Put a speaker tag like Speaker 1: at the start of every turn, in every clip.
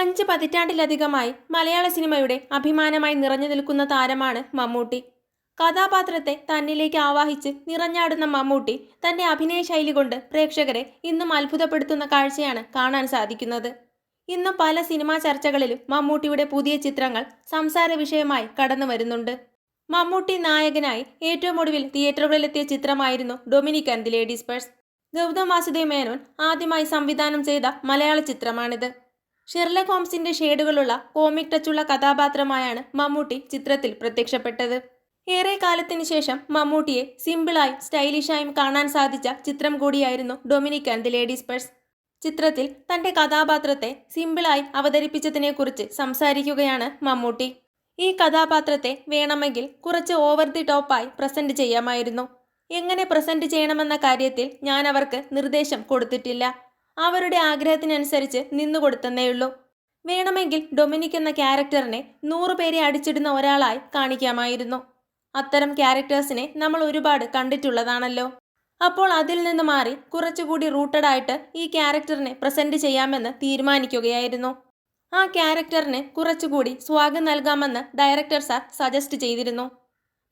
Speaker 1: അഞ്ച് പതിറ്റാണ്ടിലധികമായി മലയാള സിനിമയുടെ അഭിമാനമായി നിറഞ്ഞു നിൽക്കുന്ന താരമാണ് മമ്മൂട്ടി. കഥാപാത്രത്തെ തന്നിലേക്ക് ആവാഹിച്ച് നിറഞ്ഞാടുന്ന മമ്മൂട്ടി തന്റെ അഭിനയ ശൈലി കൊണ്ട് പ്രേക്ഷകരെ ഇന്നും അത്ഭുതപ്പെടുത്തുന്ന കാഴ്ചയാണ് കാണാൻ സാധിക്കുന്നത്. ഇന്നും പല സിനിമാ ചർച്ചകളിലും മമ്മൂട്ടിയുടെ പുതിയ ചിത്രങ്ങൾ സംസാര വിഷയമായി കടന്നു വരുന്നുണ്ട്. മമ്മൂട്ടി നായകനായി ഏറ്റവും ഒടുവിൽ തിയേറ്ററുകളിലെത്തിയ ചിത്രമായിരുന്നു Dominic and the ladies purse. Gautham Vasudev Menon ആദ്യമായി സംവിധാനം ചെയ്ത മലയാള ചിത്രമാണിത്. ഷെർലക് ഹോംസിന്റെ ഷേഡുകളുള്ള കോമിക് ടച്ചുള്ള കഥാപാത്രമായാണ് മമ്മൂട്ടി ചിത്രത്തിൽ പ്രത്യക്ഷപ്പെട്ടത്. ഏറെ കാലത്തിന് ശേഷം മമ്മൂട്ടിയെ സിമ്പിളായും സ്റ്റൈലിഷായും കാണാൻ സാധിച്ച ചിത്രം കൂടിയായിരുന്നു Dominic and the ladies purse. ചിത്രത്തിൽ തന്റെ കഥാപാത്രത്തെ സിമ്പിളായി അവതരിപ്പിച്ചതിനെക്കുറിച്ച് സംസാരിക്കുകയാണ് മമ്മൂട്ടി. ഈ കഥാപാത്രത്തെ വേണമെങ്കിൽ കുറച്ച് ഓവർ ദി ടോപ്പായി പ്രസന്റ് ചെയ്യാമായിരുന്നു. എങ്ങനെ പ്രസന്റ് ചെയ്യണമെന്ന കാര്യത്തിൽ ഞാൻ അവർക്ക് നിർദ്ദേശം കൊടുത്തിട്ടില്ല. അവരുടെ ആഗ്രഹത്തിനനുസരിച്ച് നിന്നുകൊടുത്തന്നേയുള്ളൂ. വേണമെങ്കിൽ ഡൊമിനിക് എന്ന ക്യാരക്ടറിനെ നൂറുപേരെ അടിച്ചിടുന്ന ഒരാളായി കാണിക്കാമായിരുന്നു. അത്തരം ക്യാരക്ടേഴ്സിനെ നമ്മൾ ഒരുപാട് കണ്ടിട്ടുള്ളതാണല്ലോ. അപ്പോൾ അതിൽ നിന്ന് മാറി കുറച്ചുകൂടി റൂട്ടഡ് ആയിട്ട് ഈ ക്യാരക്ടറിനെ പ്രസന്റ് ചെയ്യാമെന്ന് തീരുമാനിക്കുകയായിരുന്നു. ആ ക്യാരക്ടറിന് കുറച്ചുകൂടി സ്വാഗതം നൽകാമെന്ന് ഡയറക്ടർ സാർ സജസ്റ്റ് ചെയ്തിരുന്നു.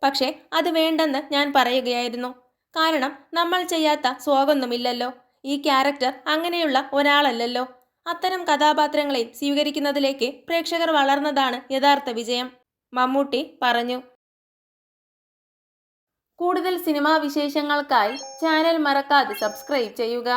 Speaker 1: പക്ഷേ അത് വേണ്ടെന്ന് ഞാൻ പറയുകയായിരുന്നു. കാരണം നമ്മൾ ചെയ്യാത്ത സ്വാഗൊന്നുമില്ലല്ലോ. ഈ ക്യാരക്ടർ അങ്ങനെയുള്ള ഒരാളല്ലല്ലോ. അത്തരം കഥാപാത്രങ്ങളെ സ്വീകരിക്കുന്നതിലേക്ക് പ്രേക്ഷകർ വളർന്നതാണ് യഥാർത്ഥ വിജയം. മമ്മൂട്ടി പറഞ്ഞു. കൂടുതൽ സിനിമാ വിശേഷങ്ങൾക്കായി ചാനൽ മറക്കാതെ സബ്സ്ക്രൈബ് ചെയ്യുക.